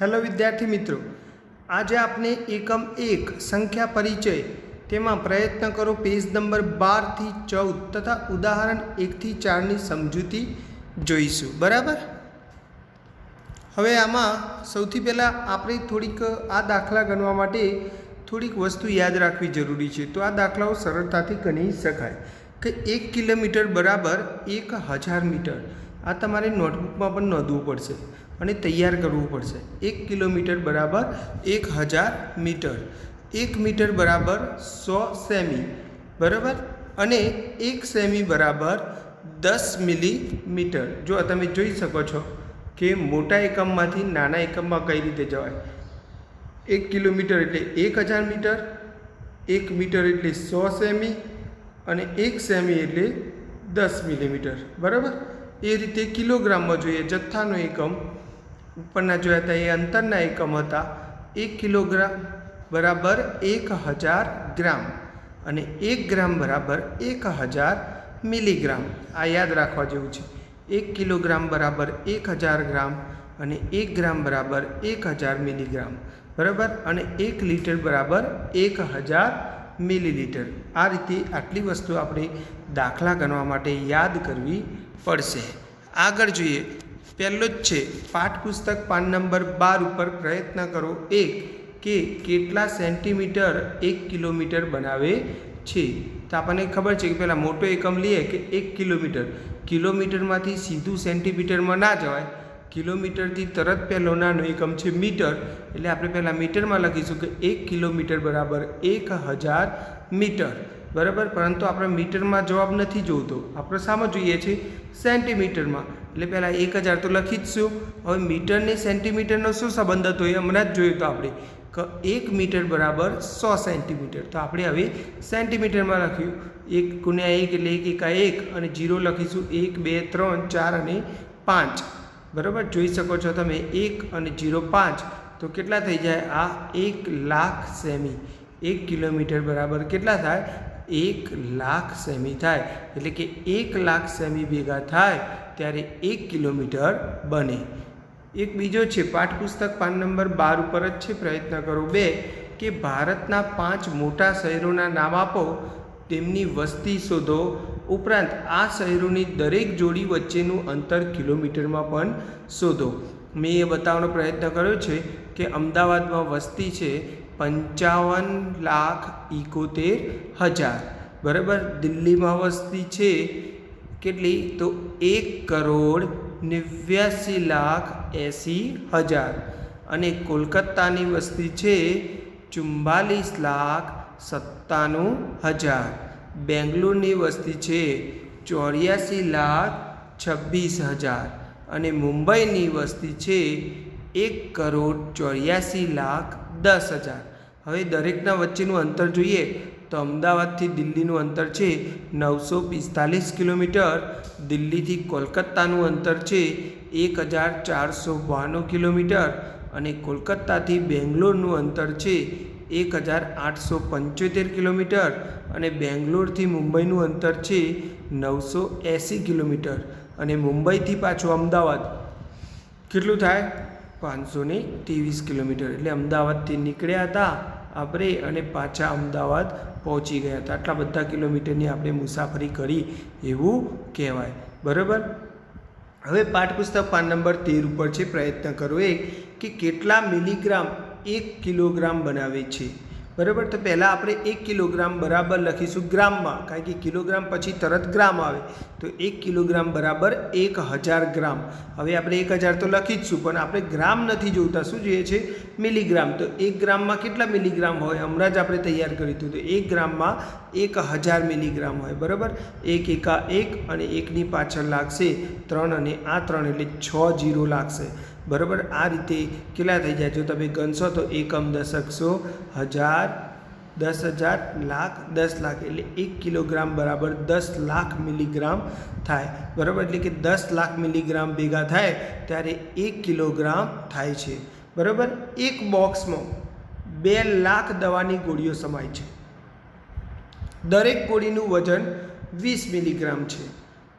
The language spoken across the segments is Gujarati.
હેલો વિદ્યાર્થી મિત્રો, આજે આપણે એકમ એક સંખ્યા પરિચય તેમાં પ્રયત્ન કરો પેજ નંબર બારથી ચૌદ તથા ઉદાહરણ એકથી ચારની સમજૂતી જોઈશું. બરાબર? હવે આમાં સૌથી પહેલાં આપણે થોડીક આ દાખલા ગણવા માટે થોડીક વસ્તુ યાદ રાખવી જરૂરી છે. તો આ દાખલાઓ સરળતાથી ગણી શકાય. કે એક કિલોમીટર બરાબર એક હજાર મીટર. આ તમારે નોટબુકમાં પણ નોંધવું પડશે. અને તૈયાર કરવું પડશે. એક કિલોમીટર બરાબર એક હજાર મીટર. એક મીટર બરાબર સો સેમી. બરાબર? અને એક સેમી બરાબર દસ મિલીમીટર. જો તમે જોઈ શકો છો કે મોટા એકમમાંથી નાના એકમમાં કઈ રીતે જવાય. એક કિલોમીટર એટલે એક હજાર મીટર, એક મીટર એટલે સો સેમી અને એક સેમી એટલે દસ મિલીમીટર. બરાબર? એ રીતે કિલોગ્રામમાં જોઈએ. જથ્થાનો એકમ, ઉપરના જોયા હતા, એ અંતરના એકમ હતા. એક કિલોગ્રામ બરાબર એક હજાર ગ્રામ અને એક ગ્રામ બરાબર એક હજાર મિલીગ્રામ. આ યાદ રાખવા જેવું છે. એક કિલોગ્રામ બરાબર એક હજાર ગ્રામ અને એક ગ્રામ બરાબર એક હજાર મિલીગ્રામ. બરાબર? અને એક લીટર બરાબર એક હજાર મિલીલીટર. આ રીતે આટલી વસ્તુ આપણે દાખલા ગણવા માટે યાદ કરવી પડશે. આગળ જોઈએ. પહેલો જ છે, પાઠપુસ્તક પાન નંબર બાર ઉપર પ્રયત્ન કરો. એક, કે કેટલા સેન્ટીમીટર એક કિલોમીટર બનાવે છે? તો આપણને ખબર છે કે પહેલાં મોટો એકમ લઈએ કે એક કિલોમીટર. કિલોમીટરમાંથી સીધું સેન્ટીમીટરમાં ના જવાય. કિલોમીટરથી તરત પહેલો નાનો એકમ છે મીટર. એટલે આપણે પહેલાં મીટરમાં લખીશું કે એક કિલોમીટર બરાબર એક હજાર મીટર. બરાબર? પરંતુ આપણે મીટરમાં જવાબ નથી જોઈતો આપણે શામાં જોઈએ છે સેન્ટીમીટરમાં. એટલે પહેલાં એક હજાર તો લખી જ શું? હવે મીટરને સેન્ટીમીટરનો શું સંબંધ હતો એ હમણાં જ જોયું તો આપણે. એક મીટર બરાબર સો સેન્ટીમીટર. તો આપણે હવે સેન્ટીમીટરમાં લખ્યું. એક ગુણ્યા એક એટલે એક એકા એક અને જીરો લખીશું. એક, બે, ત્રણ, ચાર અને પાંચ. બરાબર? જોઈ શકો છો તમે એક અને જીરો પાંચ. તો કેટલા થઈ જાય? આ એક લાખ સેમી. એક કિલોમીટર બરાબર કેટલા થાય? એક લાખ સેમી થાય. એટલે કે એક લાખ સેમી ભેગા થાય ત્યારે એક કિલોમીટર બને. એક બીજો છે, પાઠપુસ્તક પાન નંબર બાર ઉપર જ છે, પ્રયત્ન કરો બે, કે ભારતના પાંચ મોટા શહેરોના નામ આપો, તેમની વસ્તી શોધો. ઉપરાંત આ શહેરોની દરેક જોડી વચ્ચેનું અંતર કિલોમીટરમાં પણ શોધો. મેં એ બતાવવાનો પ્રયત્ન કર્યો છે કે અમદાવાદમાં વસ્તી છે પંચાવન લાખ ઇકોતેર હજાર. બરાબર? દિલ્હીમાં વસ્તી છે કેટલી? તો એક કરોડ નેવ્યાસી લાખ એંસી હજાર. અને કોલકાતાની વસ્તી છે ચુમ્બાલીસ લાખ સત્તાણું હજાર. બેંગ્લોરની વસ્તી છે ચોર્યાસી લાખ છવ્વીસ હજાર. અને મુંબઈની વસ્તી છે એક કરોડ ચોર્યાસી લાખ દસ હજાર. હવે દરેકના વચ્ચેનું અંતર જોઈએ તો અમદાવાદથી દિલ્હીનું અંતર છે નવસો પિસ્તાલીસ કિલોમીટર. દિલ્હીથી કોલકાતાનું અંતર છે એક હજાર ચારસો બાણું કિલોમીટર અને કોલકાતાથી બેંગ્લોરનું અંતર છે એક હજાર આઠસો પંચોતેર કિલોમીટર અને બેંગ્લોરથી મુંબઈનું અંતર છે નવસો એંસી કિલોમીટર અને મુંબઈથી પાછું અમદાવાદ. કેટલું થાય? પાંચસો ને ત્રેવીસ કિલોમીટર. એટલે અમદાવાદથી નીકળ્યા હતા આપણે અને પાછા અમદાવાદ પહોંચી ગયા હતા. આટલા બધા કિલોમીટરની આપણે મુસાફરી કરી એવું કહેવાય. બરાબર? હવે પાઠપુસ્તક પાન નંબર તેર ઉપર છે, પ્રયત્ન કરો એક, કે કેટલા મિલીગ્રામ એક કિલોગ્રામ બનાવે છે? બરાબર? તો પહેલાં આપણે એક કિલોગ્રામ બરાબર લખીશું ગ્રામમાં. કારણ કે કિલોગ્રામ પછી તરત ગ્રામ આવે. તો એક કિલોગ્રામ બરાબર એક હજાર ગ્રામ. હવે આપણે એક હજાર તો લખી જ પણ આપણે ગ્રામ નથી જોતા. શું જોઈએ છે? મિલીગ્રામ. તો એક ગ્રામમાં કેટલા મિલીગ્રામ હોય? હમણાં જ આપણે તૈયાર કર્યું હતું. તો એક ગ્રામમાં એક હજાર મિલીગ્રામ હોય, બરાબર? એક એકા એક અને એકની પાછળ લાગશે ત્રણ અને આ ત્રણ એટલે છ જીરો લાગશે. બરાબર? આ રીતે કેટલા થઈ જાય? જો તમે ગણશો તો એકમ દશકસો હજાર દસ હજાર લાખ દસ લાખ એટલે એક કિલોગ્રામ બરાબર દસ લાખ મિલીગ્રામ થાય. બરાબર? એટલે કે દસ લાખ મિલીગ્રામ ભેગા થાય ત્યારે એક કિલોગ્રામ થાય છે. બરાબર? એક બોક્સમાં બે લાખ દવાની ગોળીઓ સમાય છે. દરેક ગોળીનું વજન વીસ મિલીગ્રામ છે.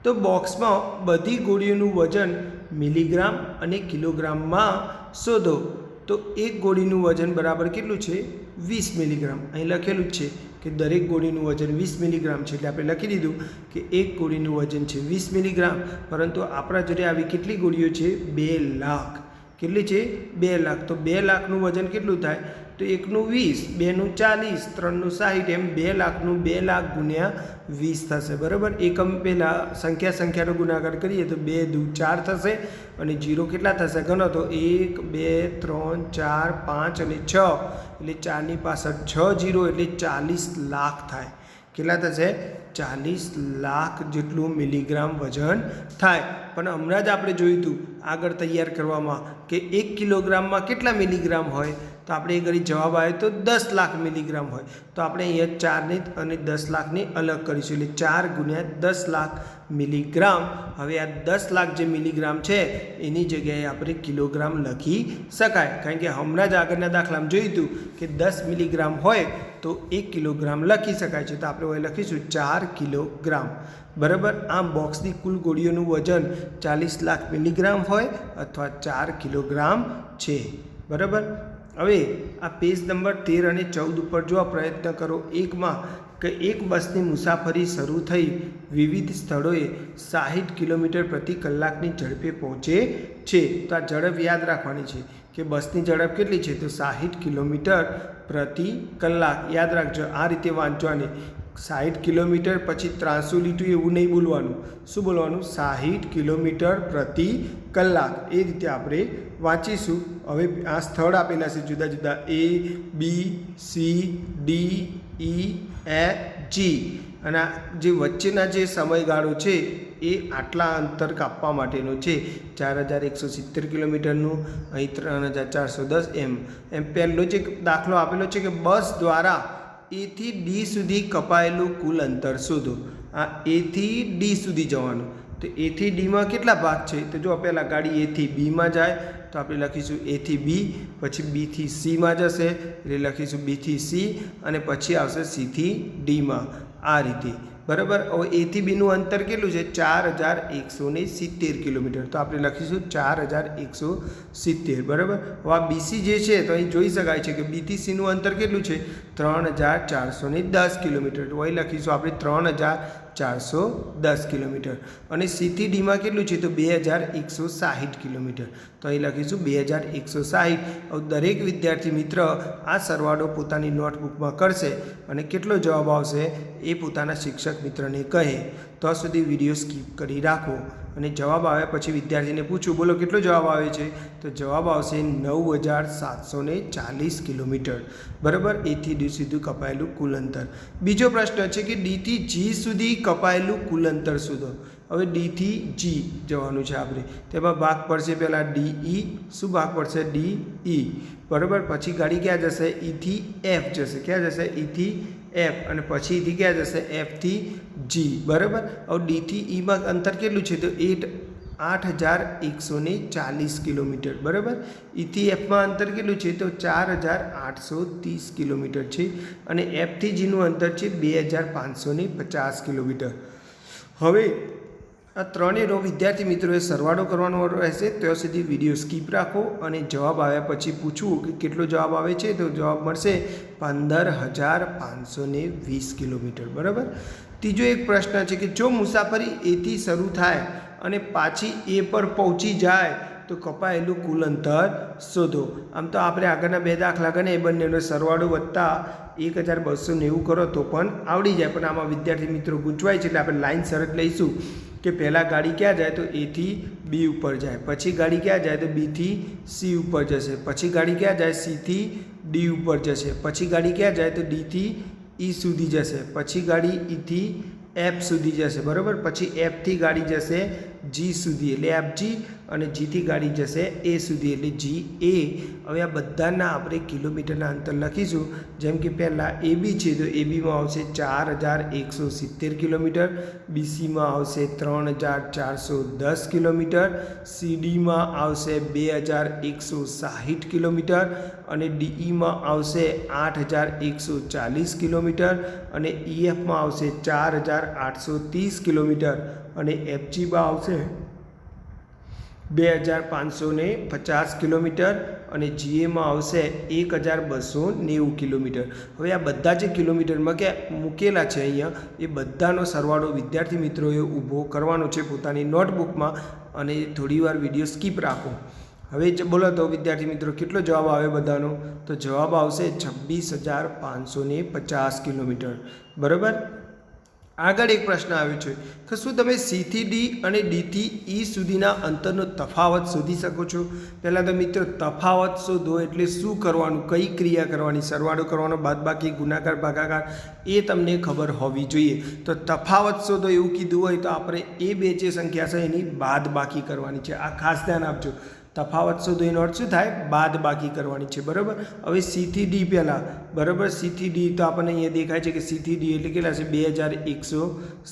તો બોક્સમાં બધી ગોળીઓનું વજન મિલીગ્રામ અને કિલોગ્રામમાં શોધો. તો એક ગોળીનું વજન બરાબર કેટલું છે? વીસ મિલીગ્રામ. અહીં લખેલું જ છે કે દરેક ગોળીનું વજન વીસ મિલીગ્રામ છે. એટલે આપણે લખી દીધું કે એક ગોળીનું વજન છે વીસ મિલીગ્રામ. પરંતુ આપણા જોડે આવી કેટલી ગોળીઓ છે? બે લાખ. કેટલી છે? બે લાખ. તો બે લાખનું વજન કેટલું થાય? તો એકનું વીસ, બેનું ચાલીસ, ત્રણનું સાહીઠ, એમ બે લાખનું બે લાખ ગુણ્યા વીસ થશે. બરાબર? એકમ પહેલાં સંખ્યા સંખ્યાનો ગુણાકાર કરીએ તો બે દુ ચાર થશે અને જીરો કેટલા થશે? ગણો તો એક, બે, ત્રણ, ચાર, પાંચ અને છ. એટલે ચારની પાછળ છ જીરો એટલે ચાલીસ લાખ થાય. કેટલા થશે? ચાલીસ લાખ જેટલું મિલીગ્રામ વજન થાય. પણ હમણાં જ આપણે જોયું હતું, આગળ તૈયાર કરવામાં, કે એક કિલોગ્રામમાં કેટલા મિલીગ્રામ હોય? તો આપણે એ ઘડી જવાબ આવે તો દસ લાખ મિલીગ્રામ હોય. તો આપણે અહીંયા ચારની અને દસ લાખની અલગ કરીશું. એટલે ચાર ગુણ્યા દસ લાખ મિલીગ્રામ. હવે આ દસ લાખ જે મિલીગ્રામ છે, એની જગ્યાએ આપણે કિલોગ્રામ લખી શકાય. કારણ કે હમણાં જ આગળના દાખલામાં જોયું હતું કે દસ મિલીગ્રામ હોય તો એક કિલોગ્રામ લખી શકાય છે. તો આપણે હવે લખીશું ચાર કિલોગ્રામ. બરાબર? આમ બોક્સની કુલ ગોળીઓનું વજન ચાલીસ લાખ મિલીગ્રામ હોય અથવા ચાર કિલોગ્રામ છે. બરાબર? હવે આ પેજ નંબર તેર અને ચૌદ ઉપર જોવા પ્રયત્ન કરો, એકમાં કે એક બસની મુસાફરી શરૂ થઈ, વિવિધ સ્થળોએ સાહીઠ કિલોમીટર પ્રતિ કલાકની ઝડપે પહોંચે છે. તો આ ઝડપ યાદ રાખવાની છે કે બસની ઝડપ કેટલી છે? તો સાહીઠ કિલોમીટર પ્રતિ કલાક. યાદ રાખજો, આ રીતે વાંચવાની સાહીઠ કિલોમીટર પછી ત્રાંસુ લીટું એવું નહીં બોલવાનું. શું બોલવાનું? સાહીઠ કિલોમીટર પ્રતિ કલાક. એ રીતે આપણે વાંચીશું. હવે આ સ્થળ આપેલા છે જુદા જુદા. A, B, C, D, E, A, G. અને જે વચ્ચેના જે સમયગાળો છે એ આટલા અંતર કાપવા માટેનો છે. ચાર હજાર એકસો સિત્તેર કિલોમીટરનું, અહીં ત્રણ હજાર ચારસો દસ એમ. એમ પહેલો જે દાખલો આપેલો છે કે બસ દ્વારા એથી ડી સુધી કપાયેલું કુલ અંતર શોધો. આ એથી ડી સુધી જવાનું. તો એથી ડીમાં કેટલા ભાગ છે? તો જો પહેલાં ગાડી એથી બીમાં જાય, તો આપણે લખીશું એથી બી પછી બીથી સીમાં જશે, એટલે લખીશું બીથી સી અને પછી આવશે સીથી ડીમાં આ રીતે. બરાબર? હવે એથી બીનું અંતર કેટલું છે? ચાર હજાર એકસો સિત્તેર કિલોમીટર. તો આપણે લખીશું ચાર હજાર એકસો સિત્તેર, બરાબર? હવે આ બીસી જે છે, તો અહીં જોઈ શકાય છે કે બીથી સીનું અંતર કેટલું છે? ત્રણ હજાર ચારસો દસ કિલોમીટર. તો અહીં લખીશું આપણે ત્રણ હજાર ચારસો દસ કિલોમીટર. અને સીથી ડીમાં કેટલું છે? તો બે હજાર એકસો સાહીઠ કિલોમીટર. તો અહીં લખીશું બે હજાર એકસો સાહીઠ. દરેક વિદ્યાર્થી મિત્ર આ સરવાળો પોતાની નોટબુકમાં કરશે અને કેટલો જવાબ આવશે એ પોતાના શિક્ષક મિત્રને કહે. તો સુધી વીડિયો સ્કીપ કરી રાખો અને જવાબ આવ્યા પછી વિદ્યાર્થીને પૂછું, બોલો કેટલો જવાબ આવે છે? તો જવાબ આવશે નવ હજાર સાતસો ચાલીસ કિલોમીટર. બરાબર? એથી ડી સુધી કપાયેલું કુલ અંતર બીજો પ્રશ્ન છે કે ડીથી જી સુધી કપાયેલું કુલ અંતર શોધો. હવે ડીથી જી જવાનું છે આપણે. તેમાં ભાગ પડશે પહેલાં ડી ઈ શું ભાગ પડશે? ડી ઈ બરાબર? પછી ગાડી ક્યાં જશે? ઈથી એફ જશે. ક્યાં જશે? ઈથી એફ અને પછી ક્યાં જશે એફથી જી બરાબર? હવે ડીથી ઈમાં અંતર કેટલું છે? તો એટ આઠ હજાર એકસો ને ચાલીસ કિલોમીટર, બરાબર? ઈથી એફમાં અંતર કેટલું છે? તો ચાર હજાર આઠસો ત્રીસ કિલોમીટર છે. અને એફથી જીનું અંતર છે બે હજાર પાંચસો ને પચાસ કિલોમીટર. હવે આ ત્રણેય રો વિદ્યાર્થી મિત્રોએ સરવાળો કરવાનો રહેશે ત્યાં સુધી વીડિયો સ્કીપ રાખો અને જવાબ આવ્યા પછી પૂછવું કે કેટલો જવાબ આવે છે, તો જવાબ મળશે પંદર હજાર પાંચસો ને વીસ કિલોમીટર, બરાબર? ત્રીજો એક પ્રશ્ન છે કે જો મુસાફરી એથી શરૂ થાય અને પાછી એ પર પહોંચી જાય, તો કપાયેલું કુલ અંતર શોધો. આમ તો આપણે આગળના બે દાખલા ગણે એ બંનેનો સરવાળો વત્તા એક હજાર બસો નેવું કરો તો પણ આવડી જાય. પણ આમાં વિદ્યાર્થી મિત્રો ગૂંચવાય છે એટલે આપણે લાઈન શરત લઈશું. કે પહેલાં ગાડી ક્યાં જાય તો એથી બી ઉપર જાય. પછી ગાડી ક્યાં જાય તો બીથી સી ઉપર જશે. પછી ગાડી ક્યાં જાય સીથી ડી ઉપર જશે. પછી ગાડી ક્યાં જાય તો ડીથી ઈ સુધી જશે. પછી ગાડી ઈથી એફ સુધી જશે. બરાબર? પછી એફથી ગાડી જશે. જી સુધી. એટલે એફ જી અને જીથી ગાડી જશે એ સુધી. એટલે જી એ હવે આ બધાના આપણે કિલોમીટરના અંતર લખીશું. જેમ કે પહેલાં એ બી છે, તો એ બીમાં આવશે ચાર હજાર એકસો સિત્તેર કિલોમીટર. બીસીમાં આવશે ત્રણ હજાર ચારસો દસ કિલોમીટર. સીડીમાં આવશે બે હજાર એકસો સાહીઠ કિલોમીટર. અને ડીઈમાં આવશે આઠ હજાર એકસો ચાલીસ કિલોમીટર. અને ઈએફમાં આવશે ચાર હજાર આઠસો ત્રીસ કિલોમીટર. અને એફજીમાં આવશે બે હજાર પાંચસો પચાસ કિલોમીટર અને જીએમાં આવશે એક હજાર બસો નેવું કિલોમીટર. હવે આ બધા જે કિલોમીટરમાં કે મૂકેલા છે અહીંયા, એ બધાનો સરવાળો વિદ્યાર્થી મિત્રોએ ઊભો કરવાનો છે પોતાની નોટબુકમાં અને થોડીવાર વીડિયો સ્કીપ રાખો. હવે બોલો તો વિદ્યાર્થી મિત્રો, કેટલો જવાબ આવે બધાનો? તો જવાબ આવશે છવ્વીસ હજાર પાંચસો ને પચાસ કિલોમીટર. બરાબર? આગળ એક પ્રશ્ન આવ્યો છે. કે શું તમે સીથી ડી અને ડીથી ઈ સુધીના અંતરનો તફાવત શોધી શકો છો? પહેલાં તો મિત્રો, તફાવત શોધો એટલે શું કરવાનું, કઈ ક્રિયા કરવાની, સરવાળો કરવાનો, બાદબાકી, ગુણાકાર, ભાગાકાર, એ તમને ખબર હોવી જોઈએ. તો તફાવત શોધો એવું કીધું હોય તો આપણે એ બે જે સંખ્યા છે એની બાદબાકી કરવાની છે. આ ખાસ ધ્યાન આપજો. તફાવત શોધો એનો અર્થ શું થાય? બાદ બાકી કરવાની છે, બરાબર? હવે સીથી ડી પહેલાં, બરાબર? સીથી ડી તો આપણને અહીંયા દેખાય છે કે સીથી ડી એટલે કેટલા છે? બે હજાર એકસો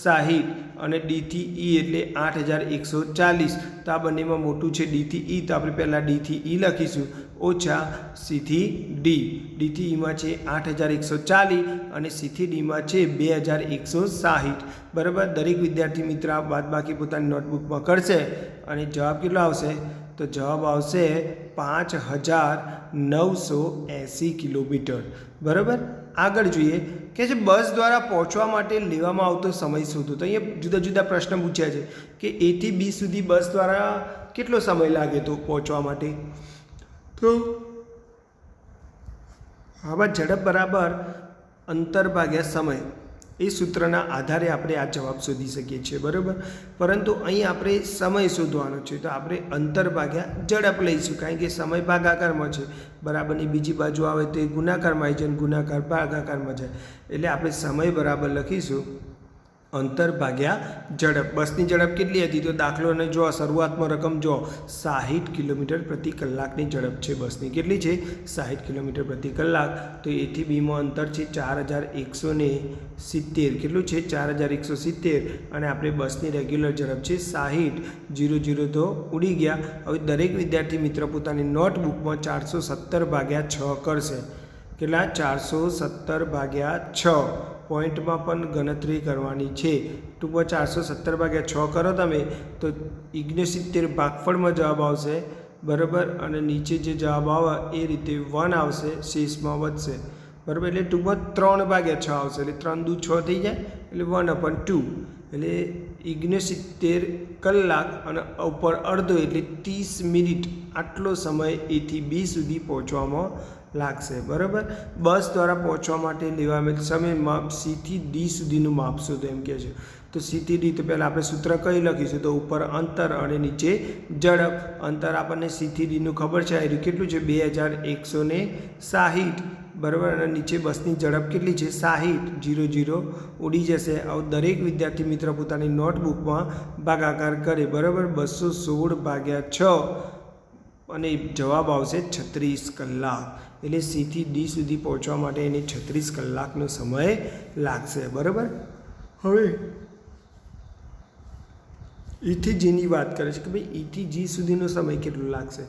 સાહીઠ અને ડીથી ઈ એટલે આઠ હજાર એકસો ચાલીસ. તો આ બંનેમાં મોટું છે ડીથી ઈ તો આપણે પહેલાં ડીથી ઈ લખીશું. ઓછા સીથી ડી ડીથી ઈમાં છે આઠ હજાર એકસો ચાલીસ અને સીથી ડીમાં છે બે હજાર એકસો સાહીઠ. બરાબર? દરેક વિદ્યાર્થી મિત્ર આ બાદ બાકી પોતાની નોટબુકમાં કરશે અને જવાબ કેટલો આવશે? તો જવાબ આવશે પાંચ હજાર નવસો એંસી કિલોમીટર. બરાબર? આગળ જોઈએ કે જે બસ દ્વારા પહોંચવા માટે લેવામાં આવતો સમય શોધો તો અહીંયા જુદા જુદા પ્રશ્ન પૂછ્યા છે કે એથી બી સુધી બસ દ્વારા કેટલો સમય લાગે તો પહોંચવા માટે? તો આમાં ઝડપ બરાબર અંતર ભાગ્યા સમય. એ સૂત્રના આધારે આપણે આ જવાબ શોધી શકીએ છીએ, બરાબર? પરંતુ અહીં આપણે સમય શોધવાનો છે, તો આપણે અંતર ભાગ્યા ઝડપ લઈશું, કારણ કે સમય ભાગાકારમાં છે. બરાબરની બીજી બાજુ આવે તો એ ગુણાકારમાં આવી જાય ગુણાકાર ભાગાકારમાં જાય. એટલે આપણે સમય બરાબર લખીશું. અંતર ભાગ્યા ઝડપ. બસની ઝડપ કેટલી હતી તો દાખલો અને જો શરૂઆતમાં રકમ જો સાહીઠ કિલોમીટર પ્રતિ કલાકની ઝડપ છે બસની. કેટલી છે? સાહીઠ કિલોમીટર પ્રતિ કલાક. તો એથી બીમાં અંતર છે ચાર હજાર એકસો ને સિત્તેર. કેટલું છે? ચાર હજાર એકસો સિત્તેર. અને આપણે બસની રેગ્યુલર ઝડપ છે સાહીઠ. જીરો જીરો તો ઉડી ગયા. હવે દરેક વિદ્યાર્થી મિત્ર પોતાની નોટબુકમાં ચારસો સત્તર ભાગ્યા છ કરશે. કેટલા? ચારસો સત્તર ભાગ્યા છ. પોઈન્ટમાં પણ ગણતરી કરવાની છે. ટૂંકમાં ચારસો સત્તર ભાગ્યા છ કરો તમે, તો ઇગ્નેસિત્તેર ભાગફળમાં જવાબ આવશે. બરાબર? અને નીચે જે જવાબ આવે એ રીતે વન આવશે, શેષમાં વધશે. બરાબર? એટલે ટૂંકમાં ત્રણ ભાગ્યા છ આવશે. એટલે ત્રણ દૂ છ થઈ જાય, એટલે વન અપન ટુ. એટલે ઇગ્નેસિત્તેર કલાક અને ઉપર અડધો એટલે ત્રીસ મિનિટ આટલો સમય એથી બી સુધી પહોંચવામાં લાગશે, બરાબર? બસ દ્વારા પહોંચવા માટે લેવામાં સમયમાં સીથી ડી સુધીનું માપશો તો એમ કહે છે. તો સીથી ડી તો પહેલાં આપણે સૂત્ર કઈ લખીશું? તો ઉપર અંતર અને નીચે ઝડપ. અંતર આપણને સીથી ડીનું ખબર છે, આ કેટલું છે? બે હજાર એકસો ને સાહીઠ. બરાબર? અને નીચે બસની ઝડપ કેટલી છે? સાહીઠ. જીરો જીરો ઉડી જશે. આવું દરેક વિદ્યાર્થી મિત્ર પોતાની નોટબુકમાં ભાગાકાર કરે, બરાબર? બસો સોળ ભાગ્યા છ. અને જવાબ આવશે છત્રીસ કલાક. એટલે સીથી ડી સુધી પહોંચવા માટે એને છત્રીસ કલાકનો સમય લાગશે, બરાબર? હવે ઈથી જીની વાત કરે છે કે ભાઈ ઈથી જી સુધીનો સમય કેટલો લાગશે?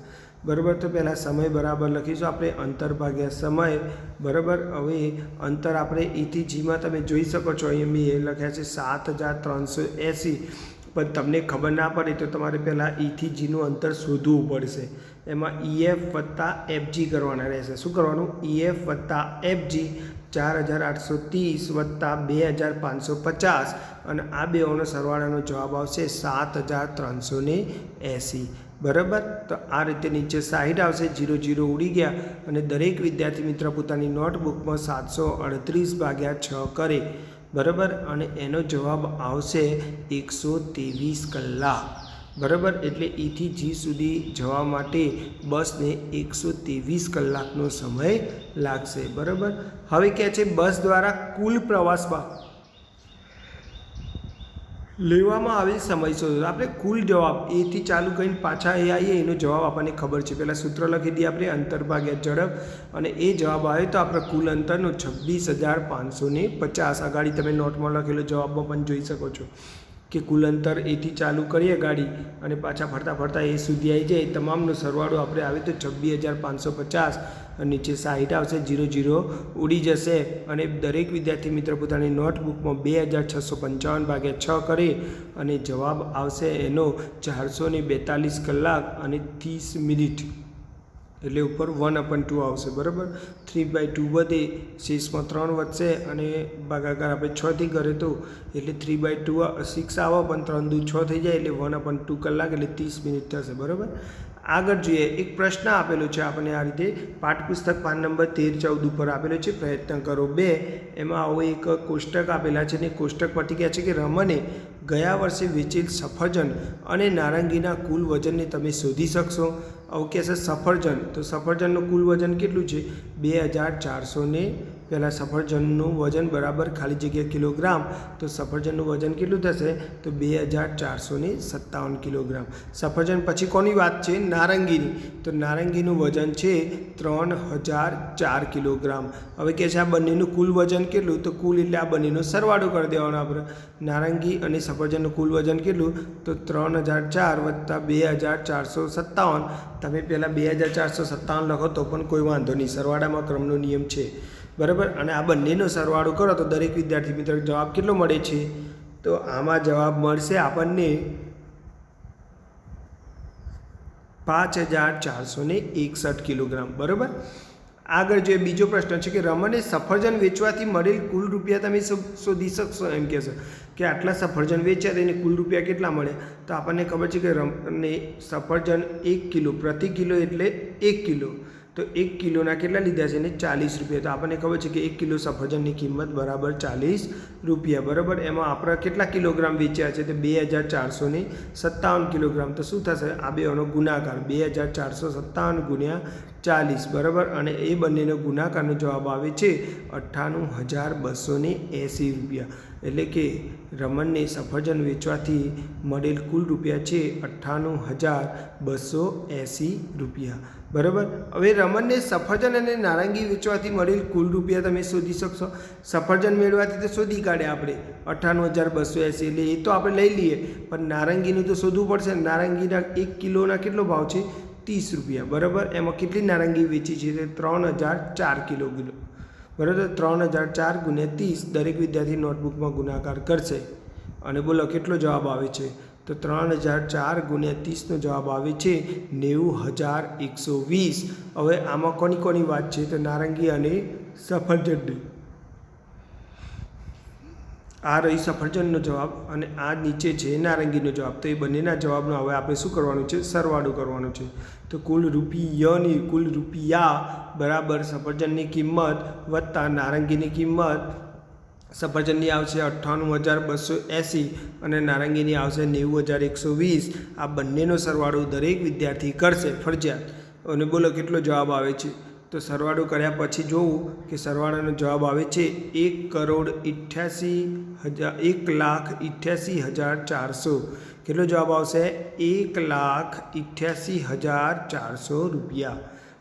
બરાબર, તો પહેલાં સમય બરાબર લખીશું, આપણે અંતર ભાગ્યા સમય, બરાબર? હવે અંતર આપણે ઈથી જીમાં તમે જોઈ શકો છો અહીં મેં એ લખ્યા છે સાત હજાર ત્રણસો એંસી. પણ તમને ખબર ના પડે તો તમારે પહેલાં ઈથી જીનું અંતર શોધવું પડશે. એમાં ઈએફ વત્તા એફજી કરવાના રહેશે. શું કરવાનું? ઈએફ વત્તા એફજી ચાર હજાર આઠસો ત્રીસ વત્તા બે હજાર પાંચસો પચાસ અને આ બેઓનો સરવાળાનો જવાબ આવશે સાત હજાર ત્રણસો ને એંસી. બરાબર? તો આ રીતે નીચે સાઈડ આવશે જીરો જીરો ઉડી ગયા અને દરેક વિદ્યાર્થી મિત્ર પોતાની નોટબુકમાં સાતસો અડત્રીસ ભાગ્યા છ કરે. બરાબર? અને એનો જવાબ આવશે એકસો ત્રેવીસ કલાક. બરાબર? એટલે એથી જી સુધી જવા માટે બસને એકસો ત્રેવીસ કલાકનો સમય લાગશે. બરાબર? હવે કહે છે, બસ દ્વારા કુલ પ્રવાસમાં લેવામાં આવેલ સમય શોધો આપણે કુલ જવાબ એથી ચાલુ કરીને પાછા એ આવીએ એનો જવાબ આપણને ખબર છે. પહેલાં સૂત્ર લખી દઈએ આપણે અંતર ભાગ્યા ઝડપ અને એ જવાબ આવે તો આપણે કુલ અંતરનો છવ્વીસ હજાર પાંચસો ને પચાસ આગાડી તમે નોટમાં લખેલો જવાબમાં પણ જોઈ શકો છો કે કુલ અંતર એથી ચાલુ કરીએ ગાડી અને પાછા ફરતા ફરતા એ સુધી આવી જાય. તમામનો સરવાળો આપણે આવે તો છવ્વીસ હજાર પાંચસો પચાસ. નીચે સાહીઠ આવશે જીરો જીરો ઉડી જશે. અને દરેક વિદ્યાર્થી મિત્ર પોતાની નોટબુકમાં બે હજાર છસો પંચાવન ભાગ્યા છ કરે અને જવાબ આવશે એનો ચારસો ને બેતાલીસ કલાક અને ત્રીસ મિનિટ. એટલે ઉપર વન અપન ટુ આવશે, બરાબર? થ્રી બાય ટુ વધે, શેષમાં ત્રણ વધશે અને ભાગાકાર આપણે છથી કરે તો, એટલે થ્રી બાય ટુ સિક્સ આવે, પણ ત્રણ દુ છ થઈ જાય, એટલે વન અપન ટુ કલાક, એટલે ત્રીસ મિનિટ થશે, બરાબર? આગળ જોઈએ એક પ્રશ્ન આપેલો છે આપણને આ રીતે પાઠપુસ્તક પાન નંબર તેર ચૌદ ઉપર આપેલો છે, પ્રયત્ન કરો. બે, એમાં આવો એક કોષ્ટક આપેલા છે ને કોષ્ટક પરથી કહે છે કે રમને ગયા વર્ષે વેચેલ સફરજન અને નારંગીના કુલ વજનને તમે શોધી શકશો? આવું કહેશે સફરજન. તો સફરજનનું કુલ વજન કેટલું છે? બે હજાર ચારસો ને પહેલાં સફરજનનું વજન બરાબર ખાલી જગ્યા કિલોગ્રામ, તો સફરજનનું વજન કેટલું થશે? તો બે હજાર ચારસો સત્તાવન કિલોગ્રામ. સફરજન પછી કોની વાત છે? નારંગીની. તો નારંગીનું વજન છે ત્રણ હજાર ચાર કિલોગ્રામ. હવે કહે છે આ બંનેનું કુલ વજન કેટલું? તો કુલ એટલે આ બંનેનો સરવાળો કરી દેવાનો આપણે. નારંગી અને સફરજનનું કુલ વજન કેટલું? તો ત્રણ હજાર ચાર વત્તા બે હજાર ચારસો સત્તાવન. તમે પહેલાં બે હજાર ચારસો સત્તાવન લખો તો પણ કોઈ વાંધો નહીં. સરવાળામાં ક્રમનો નિયમ છે. બરાબર? અને આ બંનેનો સરવાળો કરો તો દરેક વિદ્યાર્થી મિત્રો જવાબ કેટલો મળે છે? તો આમાં જવાબ મળશે આપણને પાંચ હજાર ચારસો એકસઠ કિલોગ્રામ. બરાબર? આગળ જે બીજો પ્રશ્ન છે કે રમને સફરજન વેચવાથી મળેલ કુલ રૂપિયા તમે શોધી શકશો એમ કહેશો કે આટલા સફરજન વેચ્યા તેને કુલ રૂપિયા કેટલા મળે? તો આપણને ખબર છે કે રમને સફરજન એક કિલો, પ્રતિ કિલો એટલે એક કિલો. તો એક કિલોના કેટલા લીધા છે ને? ચાલીસ રૂપિયા. તો આપણને ખબર છે કે એક કિલો સફરજનની કિંમત બરાબર ચાલીસ રૂપિયા. બરાબર? એમાં આપણા કેટલા કિલોગ્રામ વેચ્યા છે? તો બે હજાર ચારસો સત્તાવન કિલોગ્રામ. તો શું થશે? આ બેનો ગુણાકાર. બે હજાર ચારસો સત્તાવન ગુણ્યા ચાલીસ. બરાબર? અને એ બંનેનો ગુણાકારનો જવાબ આવે છે અઠ્ઠાણું હજાર બસો એંસી રૂપિયા. એટલે કે રમણને સફરજન વેચવાથી મળેલ કુલ રૂપિયા છે અઠ્ઠાણું હજાર બસો એંસી રૂપિયા. બરાબર? હવે રમણને સફરજન અને નારંગી વેચવાથી મળેલ કુલ રૂપિયા તમે શોધી શકશો. સફરજન મેળવાથી તો શોધી કાઢે આપણે. અઠ્ઠાણું હજાર બસો એંસી એટલે એ તો આપણે લઈ લઈએ. પણ નારંગીનું તો શોધવું પડશે. નારંગીના એક કિલોના કેટલો ભાવ છે? ત્રીસ રૂપિયા. બરાબર? એમાં કેટલી નારંગી વેચી છે? તે ત્રણ હજાર ચાર કિલો કિલો. બરાબર? ત્રણ હજાર ચાર ગુણ્યા ત્રીસ દરેક વિદ્યાર્થી નોટબુકમાં ગુણાકાર કરશે. અને બોલો, કેટલો જવાબ આવે છે? તો ત્રણ હજાર ચાર ગુણ્યા ત્રીસનો જવાબ આવે છે નેવું હજાર એકસો વીસ. હવે આમાં કોની કોની વાત છે? તો નારંગી અને સફરજનની. આ રહી સફરજનનો જવાબ અને આ નીચે છે નારંગીનો જવાબ. તો એ બંનેના જવાબનો હવે આપણે શું કરવાનું છે? સરવાળો કરવાનો છે. તો કુલ રૂપિયાની, કુલ રૂપિયા બરાબર સફરજનની કિંમત વત્તા નારંગીની કિંમત સફરજનની આવશે અઠ્ઠાણું હજાર બસો એંસી અને નારંગીની આવશે નેવું હજાર એકસો વીસ. આ બંનેનો સરવાળો દરેક વિદ્યાર્થી કરશે ફરજિયાત. અને બોલો, કેટલો જવાબ આવે છે? તો સરવાળો કર્યા પછી જોવું કે સરવાળાનો જવાબ આવે છે એક કરોડ ઇઠ્યાસી હજાર એક લાખ ઇઠ્યાસી હજાર ચારસો. કેટલો જવાબ આવશે? એક લાખ ઇઠ્યાસી હજાર ચારસો રૂપિયા.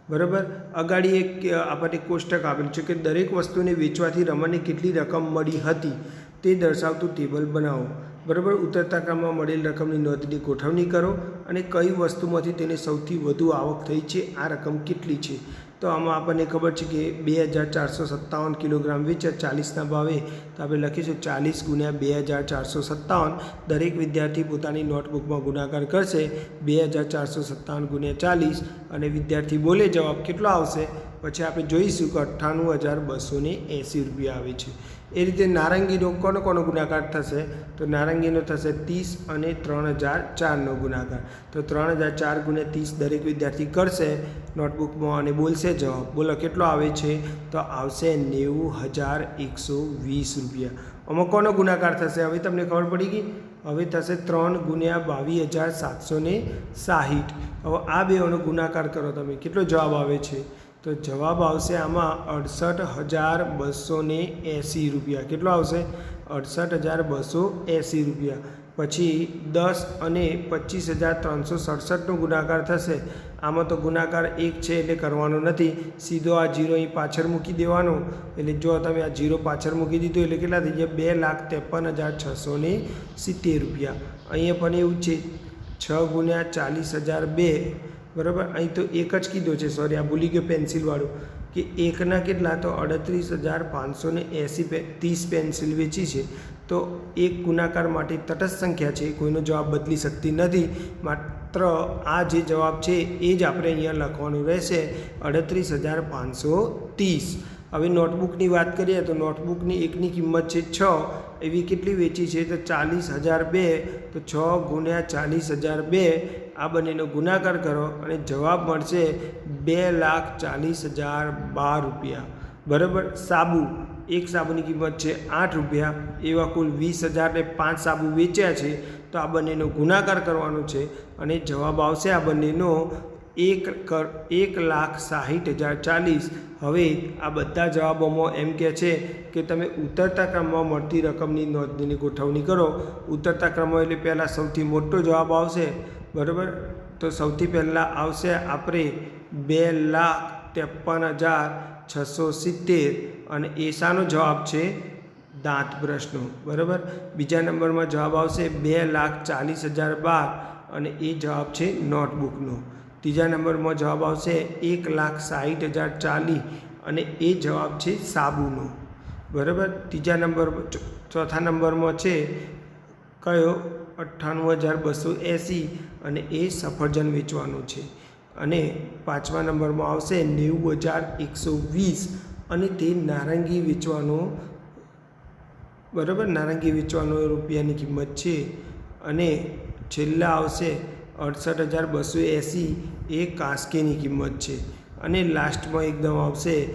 બરાબર? અગાડી એક આપણને કોષ્ટક આપેલ છે કે દરેક વસ્તુને વેચવાથી રમણને કેટલી રકમ મળી હતી તે દર્શાવતું ટેબલ બનાવો. બરાબર? ઉતરતા ક્રમમાં મળેલ રકમની નોંધની ગોઠવણી કરો અને કઈ વસ્તુમાંથી તેને સૌથી વધુ આવક થઈ છે, આ રકમ કેટલી છે? તો આમાં આપણને ખબર છે કે બે હજાર ચારસો સત્તાવન કિલોગ્રામ વેચ્યા ચાલીસના ભાવે. તો આપણે લખીશું ચાલીસ ગુણ્યા બે હજાર ચારસો સત્તાવન. દરેક વિદ્યાર્થી પોતાની નોટબુકમાં ગુણાકાર કરશે બે હજાર ચારસો સત્તાવન ગુણ્યા ચાલીસ અને વિદ્યાર્થી બોલે જવાબ કેટલો આવશે? પછી આપણે જોઈશું કે અઠ્ઠાણું હજાર બસો એંસી રૂપિયા આવે છે. એ રીતે નારંગીનો કોનો કોનો ગુણાકાર થશે? તો નારંગીનો થશે ત્રીસ અને ત્રણ હજાર ચારનો ગુણાકાર. તો ત્રણ હજાર ચાર ગુણ્યા ત્રીસ દરેક વિદ્યાર્થી કરશે, નોટબુકમાં અને બોલશે જવાબ. બોલો, કેટલો આવે છે? તો આવશે નેવું હજાર એકસો વીસ રૂપિયા. આમાં કોનો ગુણાકાર થશે? હવે તમને ખબર પડી ગઈ? હવે થશે ત્રણ ગુણ્યા બાવીસ હજાર સાતસો ને સાહીઠ. હવે આ બેઓનો ગુણાકાર કરો તમે. કેટલો જવાબ આવે છે? તો જવાબ આવશે આમાં અડસઠ હજાર બસો ને એંસી રૂપિયા. કેટલો આવશે? અડસઠ હજાર બસો એંસી રૂપિયા. પછી દસ અને પચીસ હજાર ત્રણસો સડસઠનો ગુણાકાર થશે. આમાં તો ગુણાકાર એક છે એટલે કરવાનો નથી. સીધો આ જીરો અહીં પાછળ મૂકી દેવાનો. એટલે જો તમે આ જીરો પાછળ મૂકી દીધો એટલે કેટલા થઈ ગયા? બે લાખ ત્રેપન હજાર છસો ને સિત્તેર રૂપિયા. અહીંયા પણ એવું છે. છ ગુણ્યા ચાલીસ હજાર બે બરાબર? અહીં તો એક જ કીધો છે સોરી આ ભૂલી ગયો પેન્સિલવાળું કે એકના કેટલા? તો અડત્રીસ હજાર પાંચસો ને એંસી ત્રીસ પેન્સિલ વેચી છે. તો એક ગુણાકાર માટે તટસ્થ સંખ્યા છે, કોઈનો જવાબ બદલી શકતી નથી. માત્ર આ જે જવાબ છે, એ જ આપણે અહીંયા લખવાનું રહેશે અડત્રીસ હજાર પાંચસો ત્રીસ. હવે નોટબુકની વાત કરીએ, તો નોટબુકની એકની કિંમત છે છ. એવી કેટલી વેચી છે? તો ચાલીસ હજાર બે, તો છ ગુણ્યા ચાલીસ હજાર બે આ બંનેનો ગુણાકાર કરો અને જવાબ મળશે બે લાખ ચાલીસ હજાર બાર રૂપિયા. બરાબર? સાબુ. એક સાબુની કિંમત છે આઠ રૂપિયા. એવા કુલ વીસ હજારને પાંચ સાબુ વેચ્યા છે. તો આ બંનેનો ગુણાકાર કરવાનો છે અને જવાબ આવશે આ બંનેનો એક કર, એક લાખ સાહીઠ હજાર ચાલીસ. હવે આ બધા જવાબોમાં એમ કહે છે કે તમે ઉતરતા ક્રમમાં મળતી રકમની નોંધણીની ગોઠવણી કરો. ઉતરતા ક્રમમાં એટલે પહેલાં સૌથી મોટો જવાબ આવશે. બરાબર? તો સૌથી પહેલાં આવશે આપણે બે લાખ ત્રેપન હજાર છસો સિત્તેર અને એસાનો જવાબ છે દાંત બ્રશનો. બરાબર? બીજા નંબરમાં જવાબ આવશે બે લાખ ચાલીસ હજાર બાર અને એ જવાબ છે નોટબુકનો. ત્રીજા નંબરમાં જવાબ આવશે એક લાખ સાહીઠ હજાર ચાલીસ અને એ જવાબ છે સાબુનો. બરાબર? ત્રીજા નંબર, ચોથા નંબરમાં છે કયો? અઠ્ઠાણું હજાર બસો એંસી અને એ સફરજન વેચવાનું છે. અને પાંચમા નંબરમાં આવશે નેવું હજાર એકસો વીસ અને તે નારંગી વેચવાનો, બરાબર? નારંગી વેચવાનો રૂપિયાની કિંમત છે. અને છેલ્લા આવશે અડસઠ હજાર બસો એંસી, એ કાંસકીની કિંમત છે. અને લાસ્ટમાં એકદમ આવશે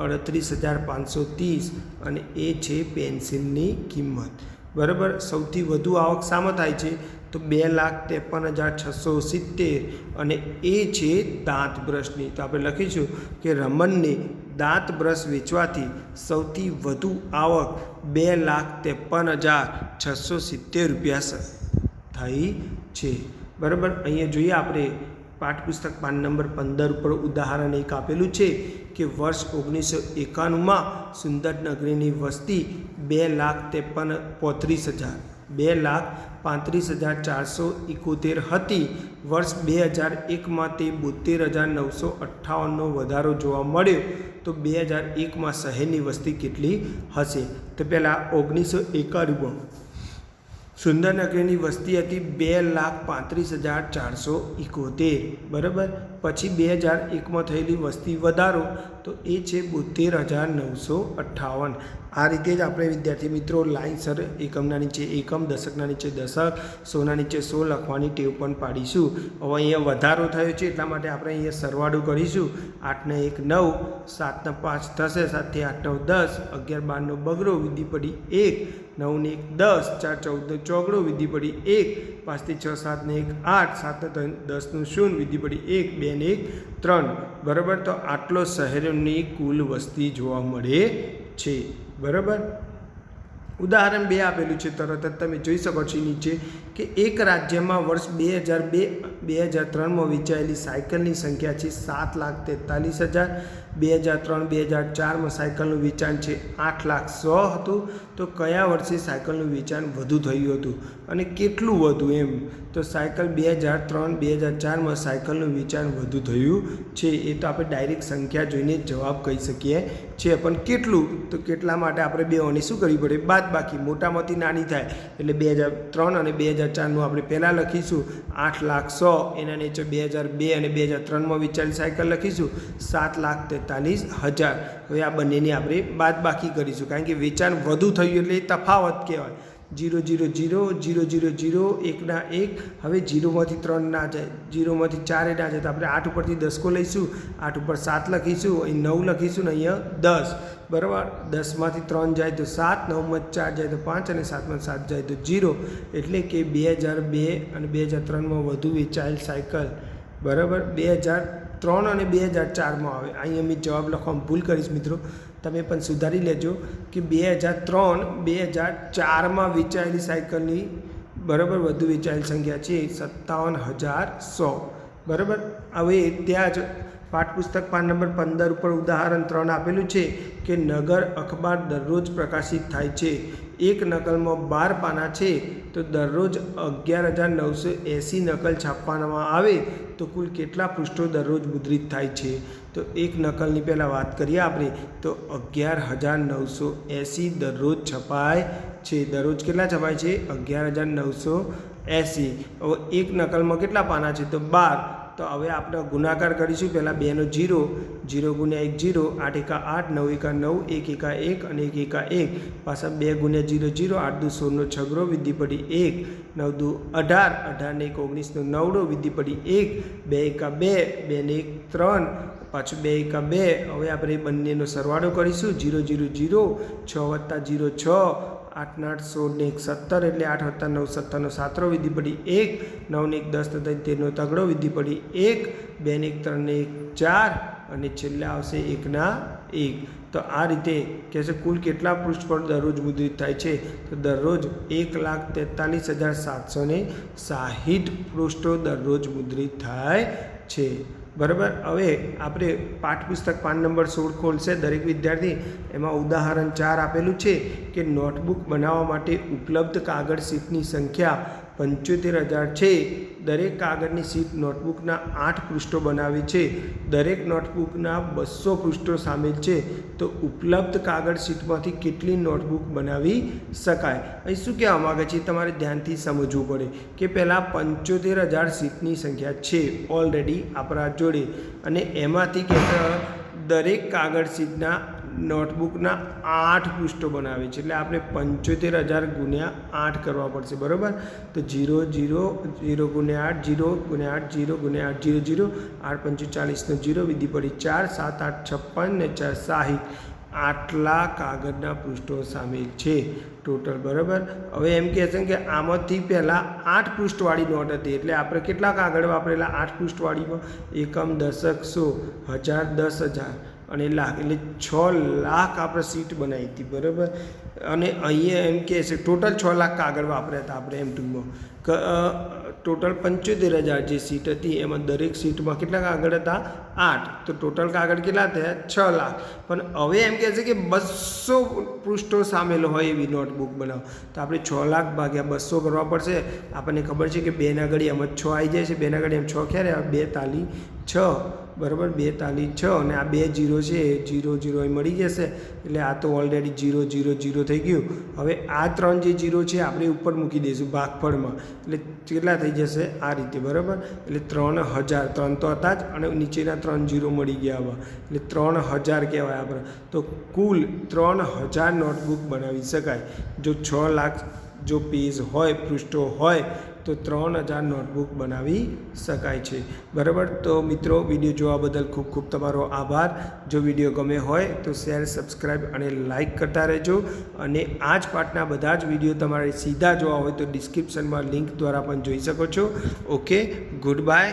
અડત્રીસ હજાર પાંચસો ત્રીસ અને એ છે પેન્સિલની કિંમત. બરાબર? સૌથી વધુ આવક શામાં થાય છે? તો બે લાખ ત્રેપન હજાર છસો સિત્તેર. અને એ છે દાંત બ્રશની. તો આપણે લખીશું કે રમનને દાંત બ્રશ વેચવાથી સૌથી વધુ આવક બે લાખ ત્રેપન હજાર છસો સિત્તેર રૂપિયા થઈ છે. બરાબર? અહીંયા જોઈએ આપણે પાઠપુસ્તક પાન નંબર પંદર ઉપર ઉદાહરણ એક આપેલું છે. કે વર્ષ ઓગણીસો એકાણુંમાં સુંદરનગરીની વસ્તી બે લાખ ત્રેપન પોત્રીસ હજાર, બે લાખ પાંત્રીસ હજાર ચારસો એકોતેર હતી. વર્ષ બે હજાર એકમાં તે બોતેર હજાર નવસો અઠ્ઠાવનનો વધારો જોવા મળ્યો. તો બે હજાર એકમાં શહેરની વસ્તી કેટલી હશે? તો પહેલાં ઓગણીસો એકાણુંમાં સુંદરનગરની વસ્તી હતી બે લાખ પાંત્રીસ હજાર ચારસો ઇકોતેર બરાબર? પછી બે હજાર એકમાં થયેલી વસ્તી વધારો તો એ છે બોતેર હજાર નવસો અઠ્ઠાવન. આ રીતે જ આપણે વિદ્યાર્થી મિત્રો લાઇનસર એકમના નીચે એકમ, દશકના નીચે દશક, સોના નીચે સો લખવાની ટેવ પણ પાડીશું. હવે અહીંયા વધારો થયો છે, એટલા માટે આપણે અહીંયા સરવાળો કરીશું. આઠને એક નવ, સાતને પાંચ થશે, સાતથી આઠ નવ દસ, અગિયાર બારનો બગડો વિધિ પડી એક, નવને એક દસ, ચાર ચૌદનો ચોગડો વિધિ પડી એક, પાંચથી છ સાતને એક આઠ, સાતને ત્રણ દસનું શૂન્ય વિધિ પડી એક બે ને એક ત્રણ. બરાબર? તો આટલો શહેરોની કુલ વસ્તી જોવા મળે છે. બરાબર? ઉદાહરણ બે આપેલું છે, તરત જ તમે જોઈ શકો છો નીચે કે એક રાજ્યમાં વર્ષ બે હજાર બે બે હજાર ત્રણમાં વેચાયેલી સાયકલની સંખ્યા છે સાત લાખ તેતાલીસ હજાર બે હજાર ત્રણ, બે હજાર ચારમાં સાયકલનું વેચાણ છે આઠ લાખ સો હતું. તો કયા વર્ષે સાયકલનું વેચાણ વધુ થયું હતું અને કેટલું વધુ એમ? તો સાયકલ બે હજાર ત્રણ, બે હજાર ચારમાં સાયકલનું વેચાણ વધુ થયું છે. એ તો આપણે ડાયરેક્ટ સંખ્યા જોઈને જવાબ કહી શકીએ છે પણ કેટલું? તો કેટલા માટે આપણે બેઓની શું કરવી પડે? બાદ બાકી મોટામાંથી નાની થાય. એટલે બે હજાર ત્રણ અને બે હજાર ચારનું આપણે પહેલાં લખીશું. આઠ લાખ સો, એના નીચે બે હજાર બે અને બે હજાર ત્રણમાં વિચારી સાયકલ લખીશું. સાત લાખ તેતાલીસ હજાર. હવે આ બંનેની આપણે બાદ બાકી કરીશું, કારણ કે વેચાણ વધુ થયું એટલે તફાવત કહેવાય. Zero zero zero zero zero zero એકના એક. હવે જીરોમાંથી ત્રણ ના જાય. જીરોમાંથી ચારે ના જાય. તો આપણે આઠ ઉપરથી દસકો લઈશું. આઠ ઉપર સાત લખીશું. અહીં નવ લખીશું ને અહીંયા દસ. બરાબર? દસમાંથી ત્રણ જાય તો સાત, નવમાં ચાર જાય તો પાંચ અને સાતમાં સાત જાય તો જીરો. એટલે કે બે હજાર બે અને બે હજાર ત્રણમાં વધુ વેચાયેલ સાયકલ. બરાબર? બે હજાર ત્રણ અને બે હજાર ચારમાં આવે. અહીં અમે જવાબ લખવામાં ભૂલ કરીશ મિત્રો. તમે પણ સુધારી લેજો કે બે હજાર ત્રણ, બે હજાર ચારમાં વેચાયેલી સાયકલની બરાબર વધુ વેચાયેલી સંખ્યા છે સત્તાવન હજાર સો. બરાબર? હવે ત્યાં જ પાઠપુસ્તક પાન નંબર પંદર ઉપર ઉદાહરણ ત્રણ આપેલું છે કે નગર અખબાર દરરોજ પ્રકાશિત થાય છે. એક નકલમાં બાર પાના છે તો દરરોજ અગિયાર હજાર નવસો એંસી નકલ છાપવામાં આવે તો કુલ કેટલા પૃષ્ઠો દરરોજ મુદ્રિત થાય છે? તો એક નકલની પહેલાં વાત કરીએ આપણે. તો અગિયાર હજાર નવસો એંસી દરરોજ છપાય છે. દરરોજ કેટલા છપાય છે? અગિયાર હજાર નવસો એંસી. એક નકલમાં કેટલા પાના છે? તો બાર. તો હવે આપણે ગુણાકાર કરીશું. પહેલાં બેનો જીરો જીરો ગુણ્યા એક જીરો, આઠ એકા આઠ, નવ એકા નવ, એક એકા એક અને એક એકા એક. પાછા બે ગુણ્યા જીરો જીરો, આઠ દુ સોળનો છગડો વિધિ પડી એક. નવ દુ અઢાર અઢારને એક ઓગણીસનો નવડો વિધિ પડી એક. બે એકા બે બે ને એક ત્રણ. પાછું બે એકા બે. હવે આપણે બંનેનો સરવાળો કરીશું. જીરો જીરો જીરો, છ વત્તા જીરો, છ. આઠ આઠ સોળ ને એક સત્તર એટલે આઠ વત્તા નવ સત્તરનો સાતરો વિધિ પડી એક, નવને એક દસ તથા તેરનો તગડો વિધિ પડી એક બે ને એક ત્રણ ને એક ચાર અને છેલ્લે આવશે એકના એક. તો આ રીતે કહે છે કુલ કેટલા પૃષ્ઠ પર દરરોજ મુદ્રિત થાય છે? તો દરરોજ એક લાખ તેતાલીસ હજાર સાતસો ને સાહીઠ પૃષ્ઠો દરરોજ મુદ્રિત થાય છે. બરાબર? હવે આપણે પાઠ્યપુસ્તક પાન નંબર સોળ ખોલશે દરેક વિદ્યાર્થી. એમાં ઉદાહરણ ચાર આપેલું છે કે નોટબુક બનાવવા માટે ઉપલબ્ધ કાગળ શીટની સંખ્યા પંચોતેર હજાર છે. દરેક કાગળની સીટ નોટબુકના આઠ પૃષ્ઠો બનાવે છે. દરેક નોટબુકના બસો પૃષ્ઠો સામેલ છે. તો ઉપલબ્ધ કાગળ સીટમાંથી કેટલી નોટબુક બનાવી શકાય? અહીં શું કહેવા માગે છે તમારે ધ્યાનથી સમજવું પડે કે પહેલાં પંચોતેર હજાર સીટની સંખ્યા છે ઓલરેડી આપણા જોડે. અને એમાંથી કે દરેક કાગળ સીટના નોટબુકના આઠ પૃષ્ઠો બનાવે છે. એટલે આપણે પંચોતેર હજાર ગુણ્યા આઠ કરવા પડશે, બરાબર? તો જીરો જીરો જીરો ગુણ્યા આઠ, જીરો ગુણ્યા આઠ, જીરો ગુણ્યા આઠ, જીરો જીરો. આઠ પંચો ચાલીસનો જીરો, વિધિ પડી ચાર, સાત આઠ છપ્પન ને ચાર સાહીઠ. આટલા કાગળના પૃષ્ઠો સામેલ છે ટોટલ, બરાબર? હવે એમ કહે છે કે આમાંથી પહેલાં આઠ પૃષ્ઠવાળી નોટ હતી. એટલે આપણે કેટલા કાગળ વાપરેલા આઠ પૃષ્ઠવાળીમાં? એકમ દશક સો, હજાર દસ હજાર. અને લાખ, એટલે છ લાખ આપણે સીટ બનાવી હતી, બરાબર? અને અહીંયા એમ કહે છે, ટોટલ છ લાખ કાગળ વાપર્યા હતા આપણે એમ ટૂંકમાં. ટોટલ પંચોતેર હજાર જે સીટ હતી, એમાં દરેક સીટમાં કેટલા કાગળ હતા? આઠ. તો ટોટલ કાગળ કેટલા થયા? છ લાખ. પણ હવે એમ કહે છે કે બસો પૃષ્ઠો સામેલ હોય એવી નોટબુક બનાવો. તો આપણે છ લાખ ભાગ્યા બસો કરવા પડશે. આપણને ખબર છે કે બેના ઘડી એમ જ છ આવી જાય છે. બેના ઘડી એમ છ ક્યારે બે તાલી, છ. બરાબર બે તાલી છ અને આ બે જીરો છે એ જીરો જીરો અહીં મળી જશે. એટલે આ તો ઓલરેડી જીરો જીરો જીરો થઈ ગયું. હવે આ ત્રણ જે જીરો છે આપણે ઉપર મૂકી દઈશું ભાગફળમાં. એટલે કેટલા થઈ જશે? આ રીતે, બરાબર? એટલે ત્રણ હજાર, ત્રણ તો હતા જ અને નીચેના ત્રણ જીરો મળી ગયા આવા. એટલે ત્રણ હજાર કહેવાય આપણે. તો કુલ ત્રણ હજાર નોટબુક બનાવી શકાય. જો છ લાખ જો પેજ હોય, પૃષ્ઠો હોય તો ત્રણ હજાર નોટબુક બનાવી શકાય છે. બરાબર? તો મિત્રો, વીડિયો જોવા બદલ ખૂબ ખૂબ તમારો આભાર. જો વીડિયો ગમે હોય તો શેર સબસ્ક્રાઈબ અને લાઇક કરતા રહેજો. અને આ જ પાઠના બધા જ વીડિયો તમારે સીધા જોવા હોય તો ડિસ્ક્રિપ્શનમાં લિંક દ્વારા પણ જોઈ શકો છો. Okay good bye